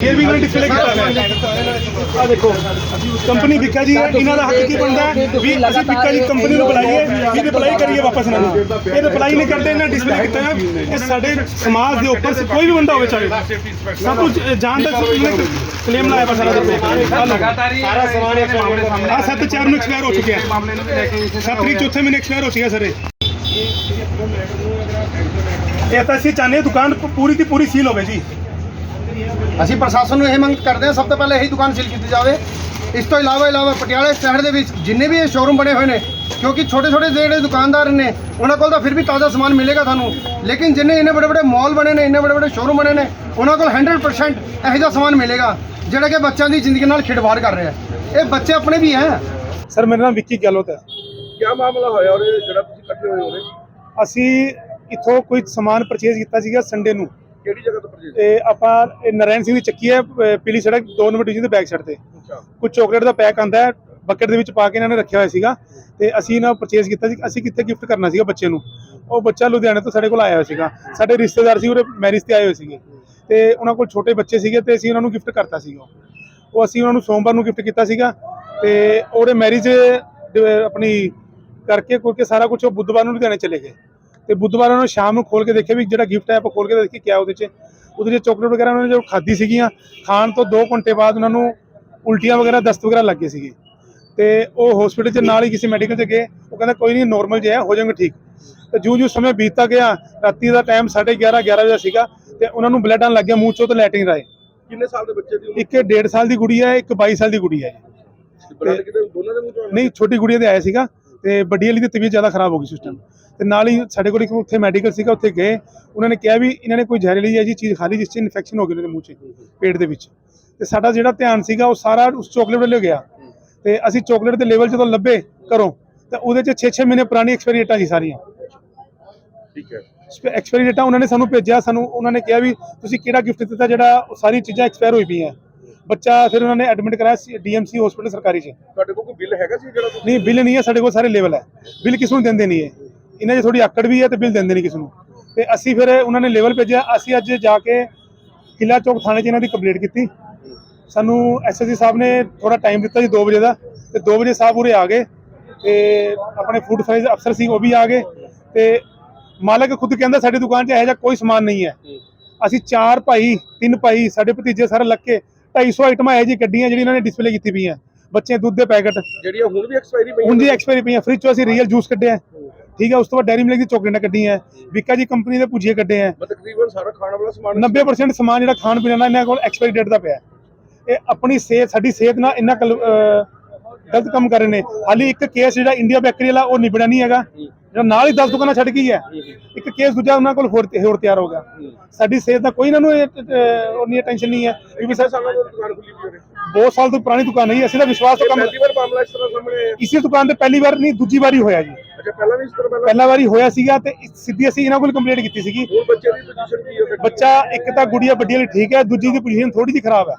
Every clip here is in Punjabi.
ਫੇਰ ਵੀ ਇਹਨਾਂ ਡਿਸਪਲੇ ਕੀਤਾ ਹੋਇਆ ਆ ਦੇਖੋ ਕੰਪਨੀ ਵਿਕਾ ਜੀ ਹੈ, ਇਹਨਾਂ ਦਾ ਹੱਕ ਕੀ ਬਣਦਾ? ਹੈ ਵੀ ਅਸੀਂ ਵਿਕਾ ਜੀ ਕੰਪਨੀ ਨੂੰ ਬੁਲਾਈਏ ਇਹਦੀ ਰਿਪਲਾਈ ਕਰੀਏ ਵਾਪਸ ਇਹਨਾਂ ਨੂੰ। ਇਹ ਰਿਪਲਾਈ ਨਹੀਂ ਕਰਦੇ ਇਹਨਾਂ ਡਿਸਪਲੇ ਕੀਤਾ ਹੈ। ਇਹ ਸਾਡੇ ਸਮਾਜ ਦੇ ਉੱਪਰ ਕੋਈ ਵੀ ਬੰਦਾ ਹੋਵੇ ਚਾਹੇ। ਸਭ ਕੁਝ ਜਾਣ ਦਾ ਕਲੇਮ ਲਾਇਆ ਵਾ ਸਾਰਾ ਦੇ ਸਾਰਾ ਸਮਾਨ ਇੱਕ ਮਾਮਲੇ ਸਾਹਮਣੇ ਆ ਸੱਤ ਚਾਰ ਨੂੰ ਐਕਸਪਾਇਰ ਹੋ ਚੁੱਕਿਆ। ਮਾਮਲੇ ਨੂੰ ਵੀ ਲੈ ਕੇ ਇੱਥੇ ਸੱਤ ਤਰੀਕ ਚੌਥੇ ਮਹੀਨੇ ਐਕਸਪਾਇਰ ਹੋ ਚੁੱਕਿਆ ਸਰ। ਇਹ ਇਹ ਤਾਂ ਅਸੀਂ ਚਾਹੁੰਦੇ ਹਾਂ ਦੁਕਾਨ ਪੂਰੀ ਦੀ ਪੂਰੀ ਸੀਲ ਹੋਵੇ ਜੀ। ਅਸੀਂ ਪ੍ਰਸ਼ਾਸਨ ਨੂੰ ਇਹ ਮੰਗ ਕਰਦੇ ਹਾਂ ਸਭ ਤੋਂ ਪਹਿਲਾਂ ਇਹੀ ਦੁਕਾਨ ਸੀਲ ਕੀਤੀ ਜਾਵੇ। ਇਸ ਤੋਂ ਇਲਾਵਾ ਇਲਾਵਾ ਪਟਿਆਲੇ ਸ਼ਹਿਰ ਦੇ ਵਿੱਚ ਜਿੰਨੇ ਵੀ ਇਹ ਸ਼ੋਰੂਮ ਬਣੇ ਹੋਏ ਨੇ ਕਿਉਂਕਿ ਛੋਟੇ ਛੋਟੇ ਜਿਹੜੇ ਦੁਕਾਨਦਾਰ ਨੇ ਉਹਨਾਂ ਕੋਲ ਤਾਂ ਫਿਰ ਵੀ ਤਾਜ਼ਾ ਸਮਾਨ ਮਿਲੇਗਾ ਤੁਹਾਨੂੰ। ਲੇਕਿਨ ਜਿੰਨੇ ਇੰਨੇ ਵੱਡੇ ਵੱਡੇ ਮਾਲ ਬਣੇ ਨੇ ਇੰਨੇ ਵੱਡੇ ਵੱਡੇ ਸ਼ੋਰੂਮ ਬਣੇ ਨੇ ਉਹਨਾਂ ਕੋਲ 100% ਇਹੋ ਜਿਹਾ ਸਮਾਨ ਮਿਲੇਗਾ ਜਿਹੜਾ ਕਿ ਬੱਚਿਆਂ ਦੀ ਜ਼ਿੰਦਗੀ ਨਾਲ ਖਿਡਵਾੜ ਕਰ ਰਿਹਾ ਹੈ। ਇਹ ਬੱਚੇ ਆਪਣੇ ਵੀ ਹੈ। ਸਰ ਮੇਰਾ ਨਾਮ ਵਿੱਕੀ ਗਹਿਲੋਤ ਹੈ। ਕੀ ਮਾਮਲਾ ਹੋਇਆ ਔਰ ਜਿਹੜਾ ਤੁਸੀਂ ਇਕੱਠੇ ਹੋਏ ਹੋਰੇ ਅਸੀਂ ਇਥੋਂ ਕੋਈ ਸਮਾਨ ਪਰਚੇਜ਼ ਕੀਤਾ ਸੀਗਾ ਸੰਡੇ ਨੂੰ। ਕਿਹੜੀ ਜਗ੍ਹਾ ਤੋਂ ਪਰਚੇਜ ਤੇ ਆਪਾਂ ਇਹ ਨਰੈਣ ਸਿੰਘ ਦੀ ਚੱਕੀ ਹੈ ਅਹ ਪੀਲੀ ਸੜਕ 2 ਨੰਬਰ ਡਿਵੀਜ਼ਨ ਦੇ ਬੈਕ ਸਾਈਡ ਤੇ। ਅੱਛਾ। ਕੁਝ ਚਾਕਲੇਟ ਦਾ ਪੈਕ ਆਂਦਾ ਹੈ ਬਕਟ ਦੇ ਵਿੱਚ ਪਾ ਕੇ ਇਹਨਾਂ ਨੇ ਰੱਖਿਆ ਹੋਇਆ ਸੀਗਾ। ਤੇ ਅਸੀਂ ਇਹਨਾਂ ਪਰਚੇਜ਼ ਕੀਤਾ ਸੀ ਅਸੀਂ ਕਿੱਥੇ ਗਿਫਟ ਕਰਨਾ ਸੀਗਾ ਬੱਚੇ ਨੂੰ। ਉਹ ਬੱਚਾ ਲੁਧਿਆਣੇ ਤੋਂ ਸਾਡੇ ਕੋਲ ਆਇਆ ਹੋਇਆ ਸੀਗਾ। ਸਾਡੇ ਰਿਸ਼ਤੇਦਾਰ ਸੀ ਉਹਦੇ ਮੈਰਿਜ ਤੇ ਆਏ ਹੋਏ ਸੀਗੇ। ਤੇ ਉਹਨਾਂ ਕੋਲ ਛੋਟੇ ਬੱਚੇ ਸੀਗੇ ਤੇ ਅਸੀਂ ਉਹਨਾਂ ਨੂੰ ਗਿਫਟ ਕਰਤਾ ਸੀਗਾ। ਉਹ ਅਸੀਂ ਉਹਨਾਂ ਨੂੰ ਸੋਮਵਾਰ ਨੂੰ ਗਿਫਟ ਕੀਤਾ ਸੀਗਾ। ਤੇ ਉਹਦੇ ਮੈਰਿਜ ਆਪਣੀ ਕਰਕੇ ਕਰਕੇ ਸਾਰਾ ਕੁਝ ਉਹ ਬੁੱਧਵਾਰ ਨੂੰ ਲੁਧਿਆਣੇ ਚਲੇ ਗਏ। ਤੇ ਬੁੱਧਵਾਰ ਉਹਨਾਂ ਨੂੰ ਸ਼ਾਮ ਨੂੰ ਖੋਲ ਕੇ ਦੇਖਿਆ ਵੀ ਜਿਹੜਾ ਗਿਫਟ ਹੈ ਆਪਾਂ ਖੋਲ ਕੇ ਦੇਖੀ ਕਿਆ ਉਹਦੇ 'ਚ। ਉਹਦੇ 'ਚ ਚਾਕਲੇਟ ਵਗੈਰਾ ਉਹਨਾਂ ਨੇ ਜੋ ਖਾਧੀ ਸੀਗੀਆਂ ਖਾਣ ਤੋਂ 2 ਘੰਟੇ ਬਾਅਦ ਉਹਨਾਂ ਨੂੰ ਉਲਟੀਆਂ ਵਗੈਰਾ ਦਸਤ ਵਗੈਰਾ ਲੱਗ ਗਏ ਸੀਗੇ। ਤੇ ਉਹ ਹਸਪੀਟਲ 'ਚ ਨਾਲ ਹੀ ਕਿਸੇ ਮੈਡੀਕਲ 'ਚ ਗਏ ਉਹ ਕਹਿੰਦਾ ਕੋਈ ਨਹੀਂ ਨਾਰਮਲ ਜਿਹਾ ਹੈ ਜਾਣਗੇ ਠੀਕ। ਤੇ ਜਿਉਂ ਜਿਉਂ ਸਮੇਂ ਬੀਤਦਾ ਗਿਆ ਰਾਤੀ ਦਾ ਟਾਈਮ 11:30 11 ਵਜੇ ਸੀਗਾ ਤੇ ਉਹਨਾਂ ਨੂੰ ਬਲੱਡ ਆਉਣ ਲੱਗ ਗਿਆ ਮੂੰਹ 'ਚੋਂ ਤੇ ਲੈਟਰਿੰਗ ਰਾਏ ਕਿੰਨੇ ਸਾਲ ਦੇ ਬੱਚੇ ਦੀ ਇੱਕ 1.5 ਸਾਲ ਦੀ ਕੁੜੀ ਹੈ ਇੱਕ 22 ਸਾਲ ਦੀ ਕੁੜੀ ਹੈ। ਜੀ ਬਲੱਡ ਕਿਤੇ ਦੋਨਾਂ ਦੇ ਮੂੰਹ ਤੋਂ ਨਹੀਂ ਛੋਟੀ ਗੁੜੀਆ ਦੇ ਆਇਆ ਸੀਗਾ। ਤੇ ਵੱਡੀ ਵਾਲੀ ਦੀ ਤਬੀਅਤ ਜ਼ਿਆਦਾ ਖਰਾਬ ਹੋ ਗਈ ਸਿਸਟਮ ਤੇ ਨਾਲ ਹੀ ਸਾਡੇ ਕੋਲ ਇੱਕ ਉੱਥੇ ਮੈਡੀਕਲ ਸੀਗਾ ਉੱਥੇ ਗਏ। ਉਹਨਾਂ ਨੇ ਕਿਹਾ ਵੀ ਇਹਨਾਂ ਨੇ ਕੋਈ ਜ਼ਹਿਰੀਲੀ ਜਿਹੀ ਚੀਜ਼ ਖਾ ਲਈ ਜਿਸ 'ਚ ਇਨਫੈਕਸ਼ਨ ਹੋ ਗਈ ਉਹਨਾਂ ਦੇ ਮੂੰਹ 'ਚ ਪੇਟ ਦੇ ਵਿੱਚ। ਤੇ ਸਾਡਾ ਜਿਹੜਾ ਧਿਆਨ ਸੀਗਾ ਉਹ ਸਾਰਾ ਉਸ ਚਾਕਲੇਟ ਵੱਲ ਗਿਆ। ਤੇ ਅਸੀਂ ਚਾਕਲੇਟ ਦੇ ਲੈਵਲ ਜਦੋਂ ਲੱਭੇ ਘਰੋਂ ਤਾਂ ਉਹਦੇ 'ਚ 6-6 ਮਹੀਨੇ ਪੁਰਾਣੀ ਐਕਸਪਾਇਰੀ ਡੇਟਾਂ ਸੀ ਸਾਰੀਆਂ। ਠੀਕ ਹੈ। ਐਕਸਪਾਇਰੀ ਡੇਟਾ ਉਹਨਾਂ ਨੇ ਸਾਨੂੰ ਭੇਜਿਆ ਸਾਨੂੰ ਉਹਨਾਂ ਨੇ ਕਿਹਾ ਵੀ ਤੁਸੀਂ ਕਿਹੜਾ ਗਿਫਟ ਦਿੱਤਾ ਜਿਹੜਾ ਸਾਰੀ ਚੀਜ਼ਾਂ ਐਕਸਪਾਇਰ ਹੋਈ ਪਈਆਂ। ਬੱਚਾ ਫਿਰ ਉਹਨਾਂ ਨੇ ਐਡਮਿਟ ਕਰਾਇਆ ਡੀਐਮਸੀ ਹਸਪੀਟਲ ਸਰਕਾਰੀ 'ਚ। ਤੁਹਾਡੇ ਕੋਲ ਕੋਈ ਬਿੱਲ ਹੈਗਾ ਸੀ ਜਿਹੜਾ ਤੁਸੀਂ ਨਹੀਂ ਬਿੱਲ ਨਹੀਂ ਹੈ ਸਾਡੇ ਕੋਲ ਸਾਰੇ ਲੈਵਲ ਹੈ। ਬਿੱਲ ਕਿਸ ਨੂੰ ਦਿੰਦੇ ਨਹੀਂ ਹੈ ਇਹਨਾਂ 'ਚ ਥੋੜੀ ਆਕੜ ਵੀ ਹੈ ਤੇ ਬਿੱਲ ਦਿੰਦੇ ਨਹੀਂ ਕਿਸ ਨੂੰ। ਤੇ ਅਸੀਂ ਫਿਰ ਉਹਨਾਂ ਨੇ ਲੈਵਲ ਭੇਜਿਆ। ਅਸੀਂ ਅੱਜ ਜਾ ਕੇ ਕਿਲਾ ਚੌਕ ਥਾਣੇ 'ਚ ਇਹਨਾਂ ਦੀ ਕੰਪਲੀਟ ਕੀਤੀ। ਸਾਨੂੰ ਐਸਐਸਸੀ ਸਾਹਿਬ ਨੇ ਥੋੜਾ ਟਾਈਮ ਦਿੱਤਾ ਜੀ 2 ਵਜੇ ਦਾ। ਤੇ 2 ਵਜੇ ਸਾਹਿਬ ਉਰੇ ਆ ਗਏ। ਤੇ ਆਪਣੇ ਫੂਡ ਸਾਈਜ਼ ਅਫਸਰ ਸੀ ਉਹ ਵੀ ਆ ਗਏ। ਤੇ ਮਾਲਕ ਖੁਦ ਕਹਿੰਦਾ ਸਾਡੀ ਦੁਕਾਨ 'ਚ ਇਹੋ ਜਿਹਾ ਕੋਈ ਸਮਾਨ ਨਹੀਂ ਹੈ। ਅਸੀਂ ਚਾਰ ਭਾਈ ਤਿੰਨ ਭਾਈ ਸਾਡੇ ਭਤੀਜੇ ਸਾਰੇ ਲੱਗ ਕੇ 250 ਆਈਟਮਾਂ ਇਹੋ ਜਿਹੀ ਕੱਢੀਆਂ ਜਿਹੜੀ ਇਹਨਾਂ ਨੇ ਡਿਸਪਲੇ ਕੀਤੀ ਪਈਆਂ। ਬੱਚੇ ਦੁੱਧ ਦੇ ਪੈਕਟ। ਜਿਹੜੀਆਂ ਹੁਣ ਵੀ ਐਕਸਪਾਇਰੀ ਪਈਆਂ ਹੁਣ ਐਕਸਪਾਇਰੀ ਪਈਆਂ। ਫ੍ਰਿਜ ਚੋਂ ਅਸੀਂ ਰੀਅਲ ਜੂਸ ਕੱਢਿਆ। ਠੀਕ ਹੈ ਉਸ ਤੋਂ ਬਾਅਦ ਡੈਰੀ ਮਿਲਕ ਦੀ ਚੋਕਲੇਟਾਂ ਕੱਢੀਆਂ। ਵਿਕਾ ਜੀ ਕੰਪਨੀ ਦੇ ਭੁਜੀਏ ਕੱਢੇ ਆ। ਤਕਰੀਬਨ ਸਾਰਾ ਖਾਣ ਵਾਲਾ ਸਮਾਨ 90% ਸਮਾਨ ਜਿਹੜਾ ਖਾਣ ਪੀਣ ਦਾ ਇਹਨਾਂ ਕੋਲ ਐਕਸਪਾਇਰੀ ਡੇਟ ਦਾ ਪਿਆ। ਹੈ। ਇਹ ਆਪਣੀ ਸਿਹਤ ਸਾਡੀ ਸਿਹਤ ਨਾਲ ਇੰਨਾ ਗਲਤ ਕੰਮ ਕਰ ਰਹੇ ਨੇ। ਹਾਲੀ ਇੱਕ ਕੇਸ ਜਿਹੜਾ ਇੰਡੀਆ ਬੈਕਰੀ ਵਾਲਾ ਉਹ ਨਿਬੜਿਆ ਨਹੀਂ ਹੈਗਾ। ਜਿਹੜਾ ਨਾਲ ਹੀ 10 ਦੁਕਾਨਾਂ ਛੱਡ ਗਈ ਹੈ ਇੱਕ ਕੇਸ ਦੂਜਾ ਉਹਨਾਂ ਕੋਲ ਹੋਰ ਹੋਰ ਤਿਆਰ ਹੋ ਗਿਆ। ਸਾਡੀ ਸਿਹਤ ਦਾ ਕੋਈ ਇਹਨਾਂ ਨੂੰ ਉਨੀ ਟੈਨਸ਼ਨ ਨਹੀਂ ਹੈ। ਕਿਉਂਕਿ ਸਰ ਸਾਲਾਂ ਤੋਂ ਦੁਕਾਨ ਖੁੱਲੀ ਪਈ ਹੋਰੇ ਬਹੁਤ ਸਾਲ ਤੋਂ ਪੁਰਾਣੀ ਦੁਕਾਨ ਹੈ ਜੀ, ਅਸੀਂ ਤਾਂ ਵਿਸ਼ਵਾਸ ਤੋਂ ਕੰਮ ਪਹਿਲੀ ਵਾਰ ਮਾਮਲਾ ਇਸ ਤਰ੍ਹਾਂ ਸਾਹਮਣੇ ਇਸੇ ਦੁਕਾਨ ਤੇ ਪਹਿਲੀ ਵਾਰ ਨਹੀਂ ਦੂਜੀ ਵਾਰੀ ਹੋਇਆ ਜੀ। ਅੱਛਾ ਪਹਿਲਾਂ ਵੀ ਇਸ ਤਰ੍ਹਾਂ ਪਹਿਲਾਂ ਪਹਿਲਾ ਵਾਰੀ ਹੋਇਆ ਸੀਗਾ ਤੇ ਸਿੱਧੀ ਅਸੀਂ ਇਹਨਾਂ ਕੋਲ ਕੰਪਲੇਂਟ ਕੀਤੀ ਸੀਗੀ। ਹੋਰ ਬੱਚੇ ਦੀ ਪੋਜੀਸ਼ਨ ਕੀ ਹੈ ਬੱਚਾ ਇੱਕ ਤਾਂ ਗੁੜੀਆ ਵੱਡੀ ਵਾਲੀ ਠੀਕ ਹੈ ਦੂਜੀ ਦੀ ਪੋਜੀਸ਼ਨ ਥੋੜੀ ਜਿਹੀ ਖਰਾਬ ਹੈ।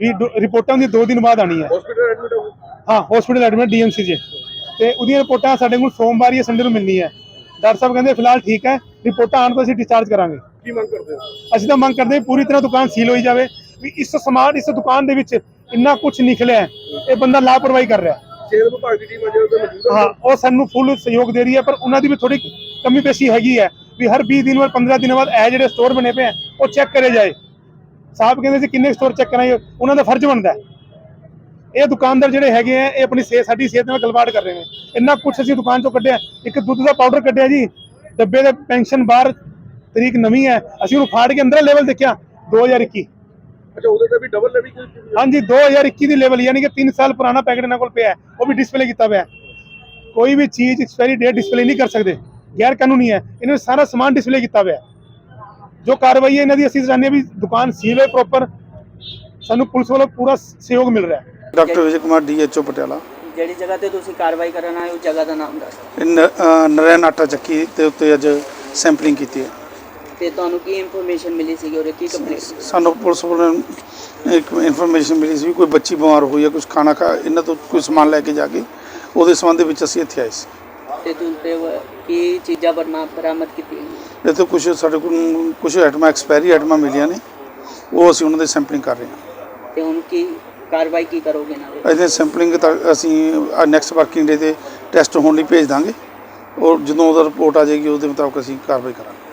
ਵੀ ਰਿਪੋਰਟਾਂ ਦੀ 2 ਦਿਨ ਬਾਅਦ ਆਣੀ ਹੈ। ਹਸਪੀਟਲ ਐਡਮਿਟ ਹੋ ਹਾਂ ਹਸਪੀਟਲ ਐਡਮਿਟ ਡੀਐਮਸੀ 'ਚ ਤੇ ਉਹਦੀਆਂ ਰਿਪੋਰਟਾਂ ਸਾਡੇ ਕੋਲ ਸੋਮਵਾਰ ਜਾਂ ਸੰਡੇ ਨੂੰ ਮਿਲਣੀ ਹੈ। ਡਾਕਟਰ ਸਾਹਿਬ ਕਹਿੰਦੇ ਫਿਲਹਾਲ ਠੀਕ ਹੈ ਰਿਪੋਰਟਾਂ ਆਉਣ ਤੋਂ ਅਸੀਂ ਡਿਸਚਾਰਜ ਕਰਾਂਗੇ। ਕੀ ਮੰਗ ਕਰਦੇ ਹੋ? ਅਸੀਂ ਤਾਂ ਮੰਗ ਕਰਦੇ ਹਾਂ ਪੂਰੀ ਤਰ੍ਹਾਂ ਦੁਕਾਨ ਸੀਲ ਹੋਈ ਜਾਵੇ ਵੀ ਇਸ ਸਮਾਨ ਇਸ ਦੁਕਾਨ ਦੇ ਵਿੱਚ ਇੰਨਾ ਕੁਝ ਨਿਕਲਿਆ ਹੈ, ਇਹ ਬੰਦਾ ਲਾਪਰਵਾਹੀ ਕਰ ਰਿਹਾ ਹੈ। ਸਿਹਤ ਵਿਭਾਗ ਦੀ ਟੀਮ ਅਜੇ ਉੱਤੇ ਮੌਜੂਦ ਹੈ? ਹਾਂ ਉਹ ਸਾਨੂੰ ਫੁੱਲ ਸਹਿਯੋਗ ਦੇ ਰਹੀ ਹੈ ਪਰ ਉਹਨਾਂ ਦੀ ਵੀ ਥੋੜੀ ਕਮੀ ਪੇਸ਼ੀ ਹੈਗੀ ਹੈ ਵੀ ਹਰ 20 ਦਿਨ ਬਾਅਦ 15 ਦਿਨ ਬਾਅਦ ਇਹ ਜਿਹੜੇ ਸਟੋਰ ਬਣੇ ਪਏ ਆ ਉਹ ਚੈੱਕ ਕਰੇ ਜਾਏ। ਸਾਹਿਬ ਕਹਿੰਦੇ ਸੀ ਕਿੰਨੇ ਸਟੋਰ ਚੈੱਕ ਕਰਾਂਗੇ? ਉਹਨਾਂ ਦਾ ਫਰਜ਼ ਬਣਦਾ ਹੈ। ਇਹ ਦੁਕਾਨਦਾਰ ਜਿਹੜੇ ਹੈਗੇ ਆ ਇਹ ਆਪਣੀ ਸਿਹਤ ਸਾਡੀ ਸਿਹਤ ਨਾਲ ਗਲਵਾੜ ਕਰ ਰਹੇ ਨੇ। ਇੰਨਾ ਕੁਝ ਅਸੀਂ ਦੁਕਾਨ ਚੋਂ ਕੱਢਿਆ ਇੱਕ ਦੁੱਧ ਦਾ ਪਾਊਡਰ ਕੱਢਿਆ ਜੀ। ਡੱਬੇ ਦੇ ਪੈਨਸ਼ਨ ਬਾਹਰ ਤਰੀਕ ਨਵੀਂ ਹੈ ਅਸੀਂ ਉਹਨੂੰ ਫਾੜ ਕੇ ਅੰਦਰ ਲੈਵਲ ਦੇਖਿਆ 2021 ਅੱਛਾ ਉਹਦੇ ਤੇ ਵੀ ਡਬਲ ਲੈਵੀ ਕੀ ਹਾਂਜੀ 2021 ਦੀ ਲੈਵਲ ਯਾਨੀ ਕਿ 3 ਸਾਲ ਪੁਰਾਣਾ ਪੈਕੇਟ ਇਹਨਾਂ ਕੋਲ ਪਿਆ ਉਹ ਵੀ ਡਿਸਪਲੇ ਕੀਤਾ ਹੋਇਆ ਹੈ। ਕੋਈ ਵੀ ਚੀਜ਼ ਐਕਸਪਾਇਰੀ ਡੇਟ ਡਿਸਪਲੇ ਨਹੀਂ ਕਰ ਸਕਦੇ ਗੈਰ ਕਾਨੂੰਨੀ ਹੈ ਇਹਨਾਂ ਨੇ ਸਾਰਾ ਸਮਾਨ ਡਿਸਪਲੇ ਕੀਤਾ ਹੋਇਆ ਹੈ। ਜੋ ਕਾਰਵਾਈ ਹੈ ਇਹਨਾਂ ਦੀ ਅਸੀਂ ਹਾਂ ਵੀ ਦੁਕਾਨ ਸੀਲ ਹੋਏ ਪ੍ਰੋਪਰ ਸਾਨੂੰ ਪੁਲਿਸ ਵੱਲੋਂ ਪੂਰਾ ਸਹਿਯੋਗ ਮਿਲ ਰਿਹਾ ਹੈ। Doctor Vijay Kumar DHO Patiala. ਜਿਹੜੀ ਜਗ੍ਹਾ ਤੇ ਤੁਸੀਂ ਕਾਰਵਾਈ ਕਰਨ ਆਏ ਉਸ ਜਗ੍ਹਾ ਦਾ ਨਾਮ ਦੱਸ। ਇਹ ਨ- ਅ, ਨਰੈਣ ਆਟਾ ਚੱਕੀ ਦੇ ਉੱਤੇ ਅੱਜ ਸੈਂਪਲਿੰਗ ਕੀਤੀ ਹੈ। ਤੇ ਤੁਹਾਨੂੰ ਕੀ ਇਨਫੋਰਮੇਸ਼ਨ ਮਿਲੀ ਸੀਗੀ ਉਹਦੇ ਕੀ ਕੰਪਲੇਂਟ ਸਾਨੂੰ ਪੁਲਿਸ ਵੱਲੋਂ ਇੱਕ ਇਨਫੋਰਮੇਸ਼ਨ ਮਿਲੀ ਸੀ ਵੀ ਕੋਈ ਬੱਚੀ ਬਿਮਾਰ ਹੋਈ ਹੈ ਕੁਝ ਖਾਣਾ ਖਾ ਇਹਨਾਂ ਤੋਂ ਕੋਈ ਸਮਾਨ ਲੈ ਕੇ ਜਾ ਕੇ ਉਹਦੇ ਸੰਬੰਧ ਵਿੱਚ ਅਸੀਂ ਇੱਥੇ ਆਏ ਸੀ। ਤੇ ਤੁਸੀਂ ਤੇ ਕੀ ਚੀਜ਼ਾਂ ਬਰਮਾ ਬਰਾਮਦ ਕੀਤੀਆਂ? ਇਹ ਤੋਂ ਕੁਝ ਸਾਡੇ ਕੋਲ ਕੁਝ ਆਈਟਮਾਂ ਐਕਸਪਾਇਰੀ ਆਈਟਮਾਂ ਮਿਲੀਆਂ ਨੇ ਉਹ ਅਸੀਂ ਉਹਨਾਂ ਦੇ ਸੈਂਪਲਿੰਗ ਕਰ ਰਹੇ ਹਾਂ। ਤੇ ਹੁਣ ਕੀ ਕਾਰਵਾਈ ਕੀ ਕਰੋਗੇ ਨਾਲ ਇਹਦੇ ਸੈਂਪਲਿੰਗ ਤਾਂ ਅਸੀਂ ਨੈਕਸਟ ਵਰਕਿੰਗ ਡੇ ਤੇ ਟੈਸਟ ਹੋਣ ਲਈ ਭੇਜ ਦਾਂਗੇ। ਔਰ ਜਦੋਂ ਉਹਦਾ ਰਿਪੋਰਟ ਆ ਜਾਏਗੀ, ਉਹਦੇ ਮੁਤਾਬਕ ਅਸੀਂ ਕਾਰਵਾਈ ਕਰਾਂਗੇ।